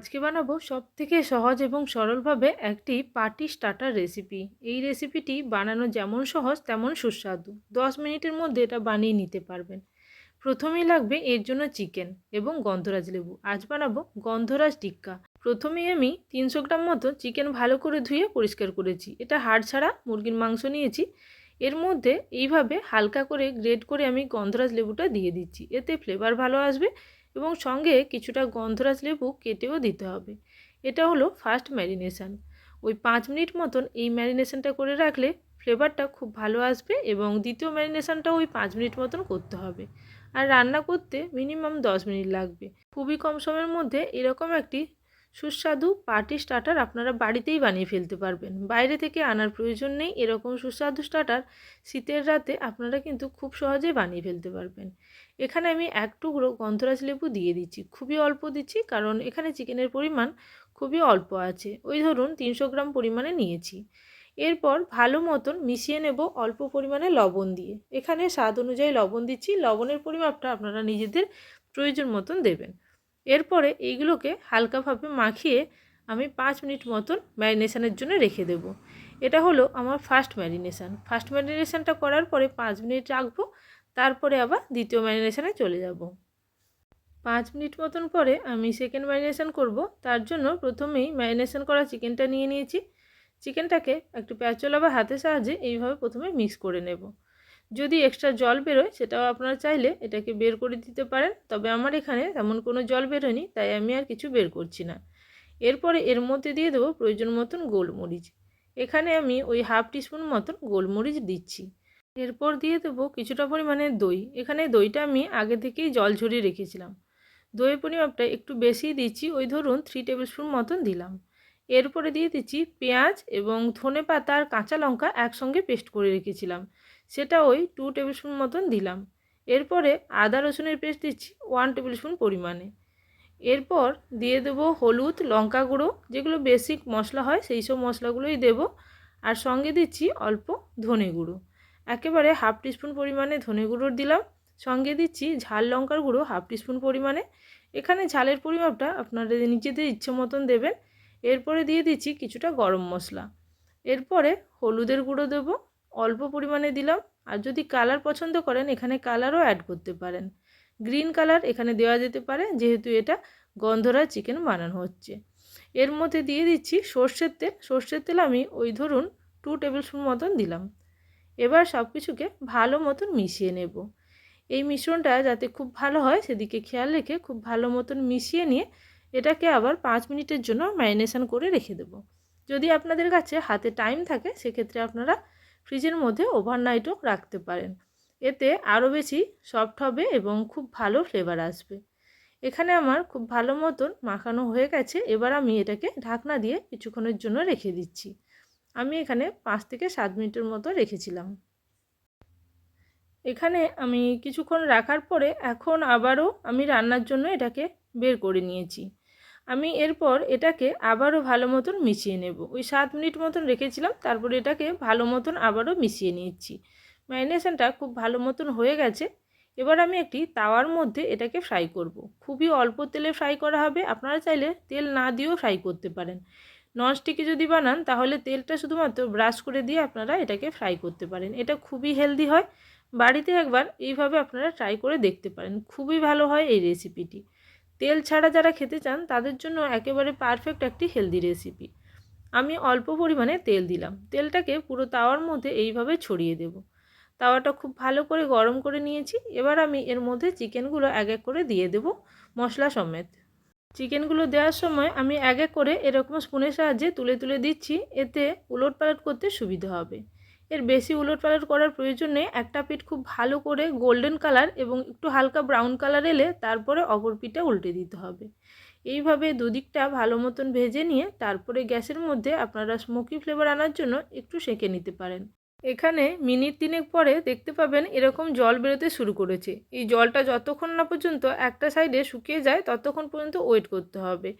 আজকে বানাবো সব থেকে সহজ এবং সরলভাবে একটি পার্টি স্টার্টার রেসিপি এই রেসিপিটি বানানো যেমন সহজ, তেমন সুস্বাদু। দশ মিনিটের মধ্যে এটা বানিয়ে নিতে পারবেন। প্রথমেই লাগবে এর জন্য চিকেন এবং গন্ধরাজ লেবু। আজ বানাবো গন্ধরাজ টিক্কা। প্রথমেই আমি তিনশো গ্রাম মতো চিকেন ভালো করে ধুয়ে পরিষ্কার করেছি। এটা হাড় ছাড়া মুরগির মাংস নিয়েছি। এর মধ্যে এইভাবে হালকা করে গ্রেড করে আমি গন্ধরাজ লেবুটা দিয়ে দিচ্ছি। এতে ফ্লেভার ভালো আসবে এবং সঙ্গে কিছুটা গন্ধরাজ লেবু কেটেও দিতে হবে। এটা হলো ফার্স্ট ম্যারিনেশান ওই পাঁচ মিনিট মতন এই ম্যারিনেশানটা করে রাখলে ফ্লেভারটা খুব ভালো আসবে এবং দ্বিতীয় ম্যারিনেশানটাও ওই পাঁচ মিনিট মতন করতে হবে। আর রান্না করতে মিনিমাম দশ মিনিট লাগবে। খুবই কম সময়ের মধ্যে এরকম একটি সুস্বাদু পার্টি স্টার্টার আপনারা বাড়িতেই বানিয়ে ফেলতে পারবেন। বাইরে থেকে আনার প্রয়োজন নেই, এরকম সুস্বাদু স্টার্টার শীতের রাতে আপনারা কিন্তু খুব সহজেই বানিয়ে ফেলতে পারবেন। এখানে আমি এক টুকরো গন্ধরাজ লেবু দিয়ে দিচ্ছি, খুবই অল্প দিচ্ছি কারণ এখানে চিকেনের পরিমাণ খুবই অল্প আছে। ওই ধরুন তিনশো গ্রাম পরিমাণে নিয়েছি। এরপর ভালো মতন মিশিয়ে নেব অল্প পরিমাণে লবণ দিয়ে। এখানে স্বাদ অনুযায়ী লবণ দিচ্ছি, লবণের পরিমাপটা আপনারা নিজেদের প্রয়োজন মতন দেবেন। এরপরে এইগুলোকে হালকাভাবে মাখিয়ে আমি পাঁচ মিনিট মতন ম্যারিনেশানের জন্য রেখে দেব। এটা হলো আমার ফার্স্ট ম্যারিনেশান। ফার্স্ট ম্যারিনেশানটা করার পরে পাঁচ মিনিট রাখব, তারপরে আবার দ্বিতীয় ম্যারিনেশানে চলে যাব। পাঁচ মিনিট মতন পরে আমি সেকেন্ড ম্যারিনেশান করব। তার জন্য প্রথমেই ম্যারিনেশান করা চিকেনটা নিয়ে নিয়েছি। চিকেনটাকে একটু প্যাচলা বা হাতের সাহায্যে এইভাবে প্রথমে মিক্স করে নেব। যদি এক্সট্রা জল বেরোয়, সেটাও আপনারা চাইলে এটাকে বের করে দিতে পারেন। তবে আমার এখানে তেমন কোনো জল বেরোয়নি, তাই আমি আর কিছু বের করছি না। এরপরে এর মধ্যে দিয়ে দেবো প্রয়োজন মতন গোলমরিচ। এখানে আমি ওই হাফ টিস্পুন মতন গোলমরিচ দিচ্ছি। এরপর দিয়ে দেবো কিছুটা পরিমাণে দই। এখানে দইটা আমি আগে থেকেই জল ঝরিয়ে রেখেছিলাম। দইয়ের পরিমাপটা একটু বেশি দিচ্ছি, ওই ধরুন থ্রি টেবিল স্পুন মতন দিলাম। এরপরে দিয়ে দিচ্ছি পেঁয়াজ এবং ধনে পাতা আর কাঁচা লঙ্কা একসঙ্গে পেস্ট করে রেখেছিলাম। সেটা ওই টু টেবিল স্পুন মতন দিলাম। এরপরে আদা রসুনের পেস্ট দিচ্ছি ওয়ান টেবিল স্পুন পরিমাণে। এরপর দিয়ে দেবো হলুদ, লঙ্কা গুঁড়ো, যেগুলো বেসিক মশলা হয়, সেই সব মশলাগুলোই দেবো। আর সঙ্গে দিচ্ছি অল্প ধনে গুঁড়ো। একেবারে হাফ টিস্পুন পরিমাণে ধনে গুঁড়োর দিলাম। সঙ্গে দিচ্ছি ঝাল লঙ্কার গুঁড়ো হাফ টিস্পুন পরিমাণে। এখানে ঝালের পরিমাপটা আপনারা নিজেদের ইচ্ছে মতন দেবেন। এরপরে দিয়ে দিচ্ছি কিছুটা গরম মশলা। এরপরে হলুদের গুঁড়ো দেবো, অল্প পরিমাণে দিলাম। আর যদি কালার পছন্দ করেন, এখানে কালারও অ্যাড করতে পারেন। গ্রিন কালার এখানে দেওয়া যেতে পারে, যেহেতু এটা গন্ধরা চিকেন বানানো হচ্ছে। এর মধ্যে দিয়ে দিচ্ছি সর্ষের তেল। সর্ষের তেল আমি ওই ধরুন টু টেবিল স্পুন মতন দিলাম। এবার সব কিছুকে ভালো মতন মিশিয়ে নেব। এই মিশ্রণটা যাতে খুব ভালো হয়, সেদিকে খেয়াল রেখে খুব ভালো মতন মিশিয়ে নিয়ে এটাকে আবার পাঁচ মিনিটের জন্য ম্যারিনেশন করে রেখে দেবো। যদি আপনাদের কাছে হাতে টাইম থাকে, সেক্ষেত্রে আপনারা ফ্রিজের মধ্যে ওভারনাইটও রাখতে পারেন। এতে আরও বেশি সফট হবে এবং খুব ভালো ফ্লেভার আসবে। এখানে আমার খুব ভালো মতন মাখানো হয়ে গেছে। এবার আমি এটাকে ঢাকনা দিয়ে কিছুক্ষণের জন্য রেখে দিচ্ছি। আমি এখানে পাঁচ থেকে সাত মিনিটের মতো রেখেছিলাম। এখানে আমি কিছুক্ষণ রাখার পরে এখন আবারও আমি রান্নার জন্য এটাকে বের করে নিয়েছি। আমি এরপর এটাকে আবারও ভালো মতন মিশিয়ে নেব। ওই সাত মিনিট মতন রেখেছিলাম, তারপরে এটাকে ভালো মতন আবারও মিশিয়ে নিচ্ছি। ম্যারিনেশনটা খুব ভালো মতন হয়ে গেছে। এবার আমি একটি তাওয়ার মধ্যে এটাকে ফ্রাই করব। খুবই অল্প তেলে ফ্রাই করা হবে, আপনারা চাইলে তেল না দিয়েও ফ্রাই করতে পারেন। ননস্টিকে যদি বানান, তাহলে তেলটা শুধুমাত্র ব্রাশ করে দিয়ে আপনারা এটাকে ফ্রাই করতে পারেন। এটা খুবই হেলদি হয়। বাড়িতে একবার এইভাবে আপনারা ট্রাই করে দেখতে পারেন। খুবই ভালো হয় এই রেসিপিটি। তেল ছাড়া যারা খেতে চান, তাদের জন্য একেবারে পারফেক্ট একটি হেলদি রেসিপি আমি অল্প পরিমাণে তেল দিলাম। তেলটাকে পুরো তাওয়ার মধ্যে এইভাবে ছড়িয়ে দেব। তাওয়াটা খুব ভালো করে গরম করে নিয়েছি। এবার আমি এর মধ্যে চিকেনগুলো এক এক করে দিয়ে দেব মশলা সমেত। চিকেনগুলো দেওয়ার সময় আমি এক এক করে এরকম স্পুনের সাহায্যে তুলে তুলে দিচ্ছি। এতে উলট পালট করতে সুবিধা হবে। এর বেশি উলট পালট করার প্রয়োজন নেই একটা পিঠ খুব ভালো করে গোল্ডেন কালার এবং একটু হালকা ব্রাউন কালার এলে তারপরে অপর পিঠটা উল্টে দিতে হবে। এইভাবে দুদিকটা ভালো মতন ভেজে নিয়ে তারপরে গ্যাসের মধ্যে আপনারা স্মোকি ফ্লেভার আনার জন্য একটু সেঁকে নিতে পারেন। এখানে মিনিট তিনেক পরে দেখতে পাবেন এরকম জল বেরোতে শুরু করেছে। এই জলটা যতক্ষণ না পর্যন্ত একটা সাইডে শুকিয়ে যায় ততক্ষণ পর্যন্ত ওয়েট করতে হবে।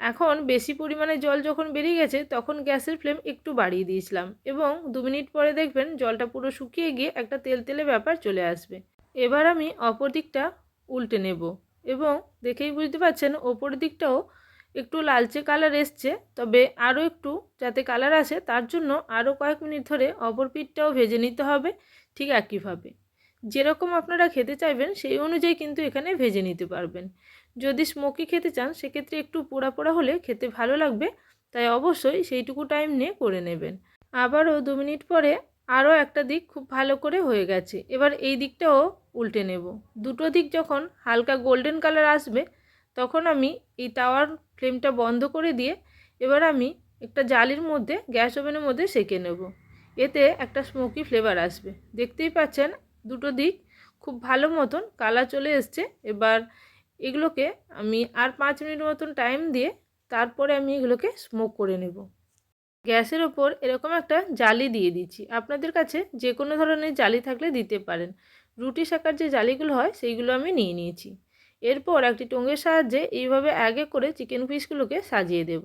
এখন বেশি পরিমাণে জল যখন বেরিয়ে গেছে, তখন গ্যাসের ফ্লেম একটু বাড়িয়ে দিয়েছিলাম এবং দু মিনিট পরে দেখবেন জলটা পুরো শুকিয়ে গিয়ে একটা তেল তেলে ব্যাপার চলে আসবে। এবার আমি অপর দিকটা উল্টে নেব এবং দেখেই বুঝতে পারছেন ওপর দিকটাও একটু লালচে কালার এসছে, তবে আরও একটু যাতে কালার আসে তার জন্য আরও কয়েক মিনিট ধরে অপর পিঠটাও ভেজে নিতে হবে ঠিক একইভাবে। যেরকম আপনারা খেতে চাইবেন সেই অনুযায়ী কিন্তু এখানে ভেজে নিতে পারবেন। যদি স্মোকি খেতে চান, সেক্ষেত্রে একটু পোড়া পোড়া হলে খেতে ভালো লাগবে। তাই অবশ্যই সেইটুকু টাইম নিয়ে করে নেবেন। আবারও দু মিনিট পরে আরও একটা দিক খুব ভালো করে হয়ে গেছে। এবার এই দিকটাও উল্টে নেব। দুটো দিক যখন হালকা গোল্ডেন কালার আসবে, তখন আমি এই তাওয়ার ফ্লেমটা বন্ধ করে দিয়ে এবার আমি একটা জালির মধ্যে, গ্যাস ওভেনের মধ্যে সেঁকে নেব। এতে একটা স্মোকি ফ্লেভার আসবে। দেখতেই পাচ্ছেন, দুটো দিক খুব ভালো মতন কালার চলে এসছে। এবার এগুলোকে আমি আর পাঁচ মিনিট মতন টাইম দিয়ে তারপরে আমি এগুলোকে স্মোক করে নেব। গ্যাসের ওপর এরকম একটা জালি দিয়ে দিচ্ছি। আপনাদের কাছে যে কোনো ধরনের জালি থাকলে দিতে পারেন। রুটি শাকার যে জালিগুলো হয়, সেইগুলো আমি নিয়ে নিয়েছি। এরপর একটি টঙ্গের সাহায্যে এইভাবে আগে করে চিকেন পিসগুলোকে সাজিয়ে দেব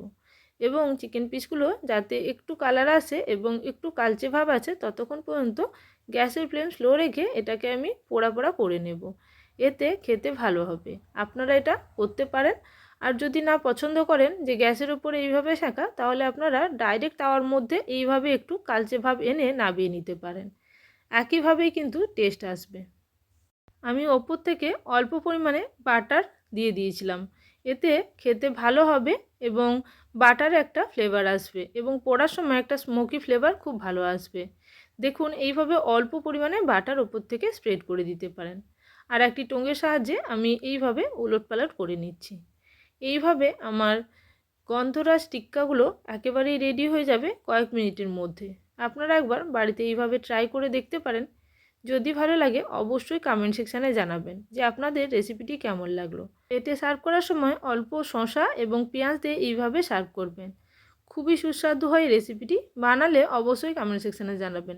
এবং চিকেন পিসগুলো যাতে একটু কালার আসে এবং একটু কালচে ভাব আছে, ততক্ষণ পর্যন্ত গ্যাসের ফ্লেম স্লো রেখে এটাকে আমি পোড়া পোড়া করে নেব। এতে খেতে ভালো হবে। আপনারা এটা করতে পারেন। আর যদি না পছন্দ করেন যে গ্যাসের উপরে এইভাবে শাঁকা তাহলে আপনারা ডাইরেক্ট তাওয়ার মধ্যে এইভাবে একটু কালচে ভাব এনে নাবিয়ে নিতে পারেন। একইভাবেই কিন্তু টেস্ট আসবে। আমি ওপর থেকে অল্প পরিমাণে বাটার দিয়ে দিয়েছিলাম। এতে খেতে ভালো হবে এবং বাটার একটা ফ্লেভার আসবে এবং পোড়ার সময় একটা স্মোকি ফ্লেভার খুব ভালো আসবে। দেখুন, এইভাবে অল্প পরিমাণে বাটার ওপর থেকে স্প্রেড করে দিতে পারেন। আর একটি টঙ্গের সাহায্যে আমি এইভাবে উলট পালট করে নিচ্ছি। এইভাবে আমার গন্ধরাজ টিক্কাগুলো একেবারেই রেডি হয়ে যাবে কয়েক মিনিটের মধ্যে। আপনারা একবার বাড়িতে এইভাবে ট্রাই করে দেখতে পারেন। যদি ভালো লাগে অবশ্যই কমেন্ট সেকশানে জানাবেন যে আপনাদের রেসিপিটি কেমন লাগল। এতে সার্ভ করার সময় অল্প শশা এবং পেঁয়াজ দিয়ে এইভাবে সার্ভ করবেন। খুবই সুস্বাদু হয় রেসিপিটি বানালে অবশ্যই কমেন্ট সেকশানে জানাবেন।